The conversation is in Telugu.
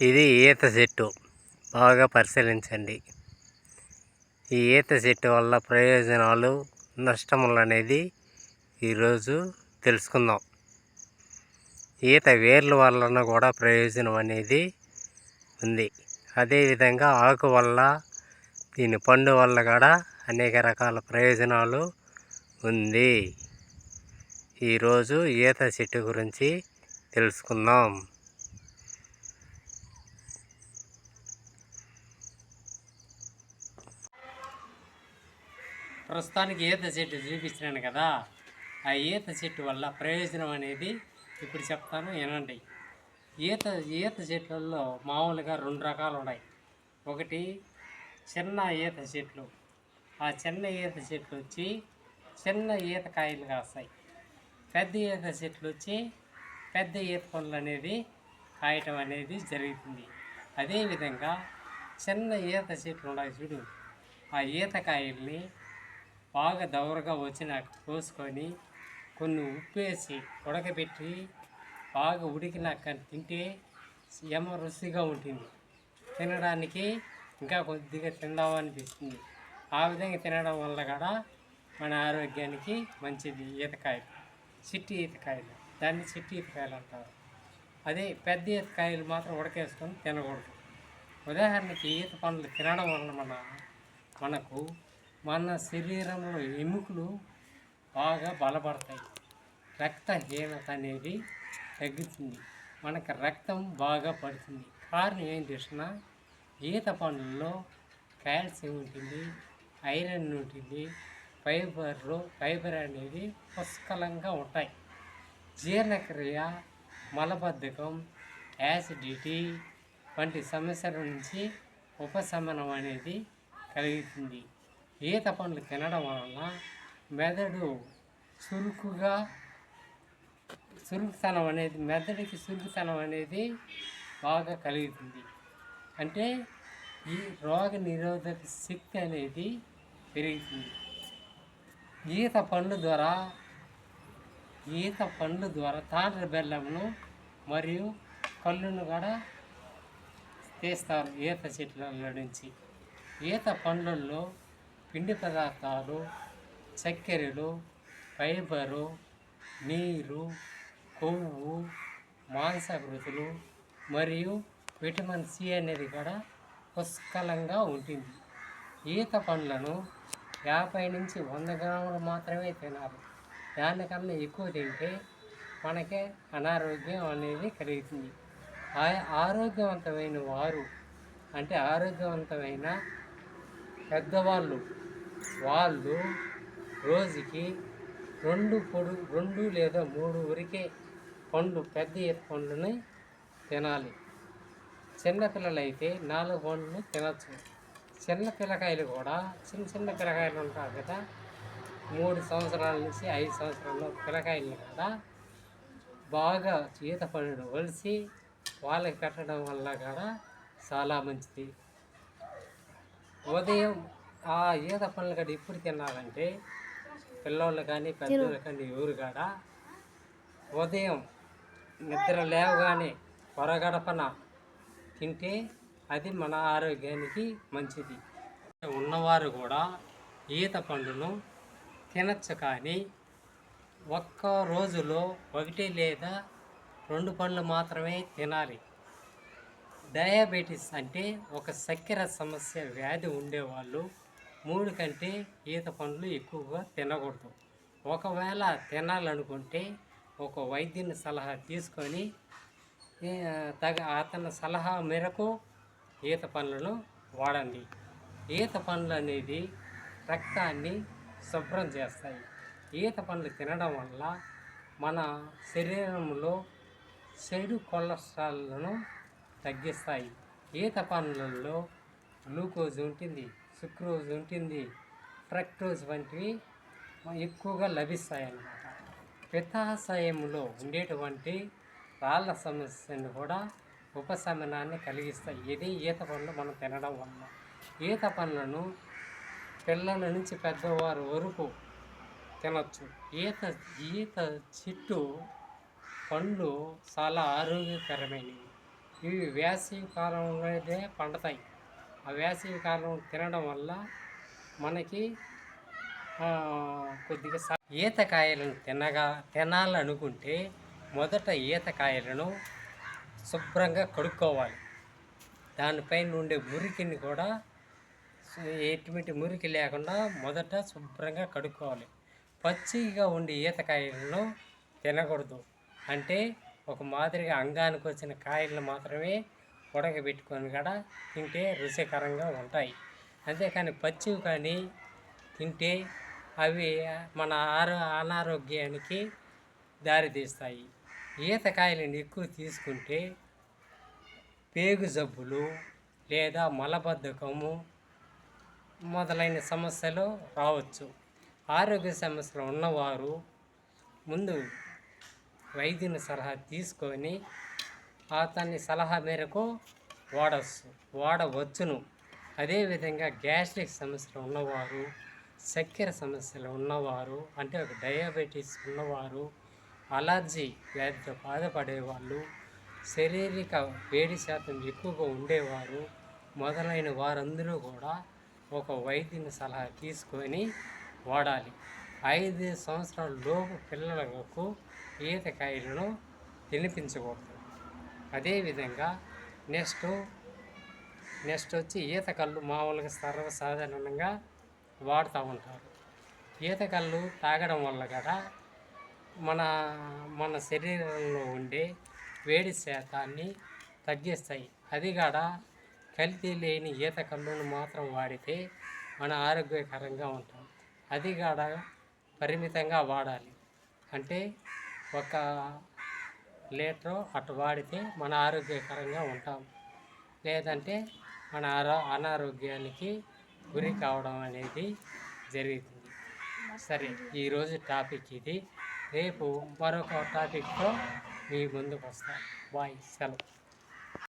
ఇది ఈత చెట్టు బాగా పరిశీలించండి. ఈ ఈత చెట్టు వల్ల ప్రయోజనాలు నష్టములు అనేది ఈరోజు తెలుసుకుందాం. ఈత వేర్ల వలన కూడా ప్రయోజనం అనేది ఉంది. అదేవిధంగా ఆకు వల్ల దీని పండు వల్ల కూడా అనేక రకాల ప్రయోజనాలు ఉంది. ఈరోజు ఈత చెట్టు గురించి తెలుసుకుందాం. ప్రస్తుతానికి ఈత చెట్టు చూపిస్తున్నాను కదా ఆ ఈత చెట్టు వల్ల ప్రయోజనం అనేది ఇప్పుడు చెప్తాను వినండి. ఈత ఈత చెట్లలో మామూలుగా రెండు రకాలు ఉన్నాయి. ఒకటి చిన్న ఈత చెట్లు. ఆ చిన్న ఈత చెట్లు వచ్చి చిన్న ఈత కాయలు కాస్తాయి. పెద్ద ఈత చెట్లు వచ్చి పెద్ద ఈత పండ్లు అనేది కాయటం అనేది జరుగుతుంది. అదేవిధంగా చిన్న ఈత చెట్లు ఉన్నాయి చూడు. ఆ ఈత కాయల్ని బాగా దవరగా వచ్చినాక కోసుకొని కొన్ని ఉప్పు వేసి ఉడకబెట్టి బాగా ఉడికినాక తింటే ఎమ రుచిగా ఉంటుంది. తినడానికి ఇంకా కొద్దిగా తిందామనిపిస్తుంది. ఆ విధంగా తినడం వల్ల కూడా మన ఆరోగ్యానికి మంచిది. ఈతకాయలు. చిట్టి ఈతకాయలు. దాన్ని చిట్టి ఈతకాయలు అంటారు. అదే పెద్ద ఈతకాయలు మాత్రం ఉడకేసుకొని తినకూడదు. ఉదాహరణకి ఈత పండ్లు తినడం వల్ల మన మనకు మన శరీరంలో ఎముకలు బాగా బలపడతాయి. రక్తహీనత అనేది తగ్గుతుంది. మనకు రక్తం బాగా పడుతుంది. కారణం ఏం తెలిసిన ఈత పండ్లలో కాల్షియం ఉంటుంది ఐరన్ ఉంటుంది ఫైబర్లు ఫైబర్ అనేది పుష్కలంగా ఉంటాయి. జీర్ణక్రియ మలబద్ధకం యాసిడిటీ వంటి సమస్యల నుంచి ఉపశమనం అనేది కలుగుతుంది. ఈత పండ్లు తినడం వలన మెదడు చురుకుగా చురుకుతనం అనేది మెదడుకి చురుకుతనం అనేది బాగా కలుగుతుంది. అంటే ఈ రోగ నిరోధక శక్తి అనేది పెరుగుతుంది. ఈత పండ్ల ద్వారా ఈత పండ్ల ద్వారా తాండ్ర బెల్లంను మరియు కళ్ళును కూడా తీస్తారు ఈత చెట్ల నుంచి. ఈత పండ్లలో పిండి పదార్థాలు చక్కెరలు ఫైబరు నీరు కొవ్వు మాంసకృతులు మరియు విటమిన్ సి అనేది కూడా పుష్కలంగా ఉంటుంది. ఈత పండ్లను యాభై నుంచి వంద గ్రాములు మాత్రమే తినాలి. దానికన్నా ఎక్కువ తింటే మనకే అనారోగ్యం అనేది కలుగుతుంది. ఆరోగ్యవంతమైన వారు అంటే ఆరోగ్యవంతమైన పెద్దవాళ్ళు వాళ్ళు రోజుకి రెండు పొడు రెండు లేదా మూడు వరకే పండ్లు పెద్ద ఈత పండ్లని తినాలి. చిన్నపిల్లలైతే నాలుగు పండ్లు తినచ్చు. చిన్న పిల్లకాయలు కూడా చిన్న చిన్న పిల్లకాయలు ఉంటారు కదా మూడు సంవత్సరాల నుంచి ఐదు సంవత్సరాల పిల్లకాయలు కూడా బాగా ఈత పండును వలిసి వాళ్ళకి పెట్టడం వల్ల కూడా చాలా మంచిది. ఉదయం ఆ ఈత పండ్లు కూడా ఇప్పుడు తినాలంటే పిల్లోళ్ళు కానీ పెద్దోళ్ళు కానీ ఎవరు కాడ ఉదయం నిద్ర లేవగానే పొరగడపన తింటే అది మన ఆరోగ్యానికి మంచిది. ఉన్నవారు కూడా ఈత పండును తినచ్చు కానీ ఒక్క రోజులో ఒకటి లేదా రెండు పండ్లు మాత్రమే తినాలి. డయాబెటీస్ అంటే ఒక చక్కెర సమస్య వ్యాధి ఉండేవాళ్ళు మూడు కంటే ఈత పండ్లు ఎక్కువగా తినకూడదు. ఒకవేళ తినాలనుకుంటే ఒక వైద్యుని సలహా తీసుకొని తగ అతని సలహా మేరకు ఈత పండ్లను వాడండి. ఈత పండ్లు అనేది రక్తాన్ని శుభ్రం చేస్తాయి. ఈత పండ్లు తినడం వల్ల మన శరీరంలో చెడు కొలెస్ట్రాల్ను తగ్గిస్తాయి. ఈత పండ్లలో గ్లూకోజ్ ఉంటుంది. సుక్రోజ్ ఉంటుంది. ఫ్రక్టోజ్ వంటివి ఎక్కువగా లభిస్తాయి అన్నమాట పిత్తాశయంలో ఉండేటువంటి రాళ్ళ సమస్యను కూడా ఉపశమనాన్ని కలిగిస్తాయి. ఇది ఈత పండ్లు మనం తినడం వల్ల. ఈత పండ్లను పిల్లల నుంచి పెద్దవారు వరకు తినచ్చు. ఈత ఈత చెట్టు పండ్లు చాలా ఆరోగ్యకరమైనవి. ఇవి వేసవి కాలంలోనే పండుతాయి. ఆ వేసవి కాలం తినడం వల్ల మనకి కొద్దిగా ఈతకాయలను తినగా తినాలనుకుంటే మొదట ఈతకాయలను శుభ్రంగా కడుక్కోవాలి. దానిపైన ఉండే మురికిని కూడా ఎటువంటి మురికి లేకుండా మొదట శుభ్రంగా కడుక్కోవాలి. పచ్చిగా ఉండే ఈతకాయలను తినకూడదు. అంటే ఒక మాదిరిగా అంగానికి వచ్చిన కాయలను మాత్రమే ఉడకబెట్టుకొని కూడా తింటే రుచికరంగా ఉంటాయి. అంతేకాని పచ్చివి కానీ తింటే అవి మన ఆరో అనారోగ్యానికి దారితీస్తాయి. ఈతకాయలను ఎక్కువ తీసుకుంటే పేగు జబ్బులు లేదా మలబద్ధకము మొదలైన సమస్యలు రావచ్చు. ఆరోగ్య సమస్యలు ఉన్నవారు ముందు వైద్యుని సలహా తీసుకొని అతని సలహా మేరకు వాడచ్చు వాడవచ్చును అదేవిధంగా గ్యాస్ట్రిక్ సమస్యలు ఉన్నవారు చక్కెర సమస్యలు ఉన్నవారు అంటే ఒక డయాబెటీస్ ఉన్నవారు అలర్జీ వ్యాధితో బాధపడేవాళ్ళు శారీరక వేడి శాతం ఎక్కువగా ఉండేవారు మొదలైన వారందరూ కూడా ఒక వైద్యుని సలహా తీసుకొని వాడాలి ఐదు సంవత్సరాల లోపు పిల్లలకు ఈతకాయలను తినిపించకూడదు. అదేవిధంగా నెక్స్ట్ నెక్స్ట్ వచ్చి ఈత కళ్ళు మామూలుగా సర్వసాధారణంగా వాడుతూ ఉంటారు. ఈత కళ్ళు తాగడం వల్ల కూడా మన మన శరీరంలో ఉండే వేడి శాతాన్ని తగ్గిస్తాయి. అది కూడా కల్తీ లేని ఈత కళ్ళును మాత్రం వాడితే మన ఆరోగ్యకరంగా ఉంటాం. అది కూడా పరిమితంగా వాడాలి. అంటే ఒక లీటరు అటు వాడితే మన ఆరోగ్యకరంగా ఉంటాం. లేదంటే మన ఆరో అనారోగ్యానికి గురి కావడం అనేది జరుగుతుంది. సరే ఈరోజు టాపిక్ ఇది. రేపు మరొక టాపిక్తో మీ ముందుకు వస్తాను బాయ్ సెలవు.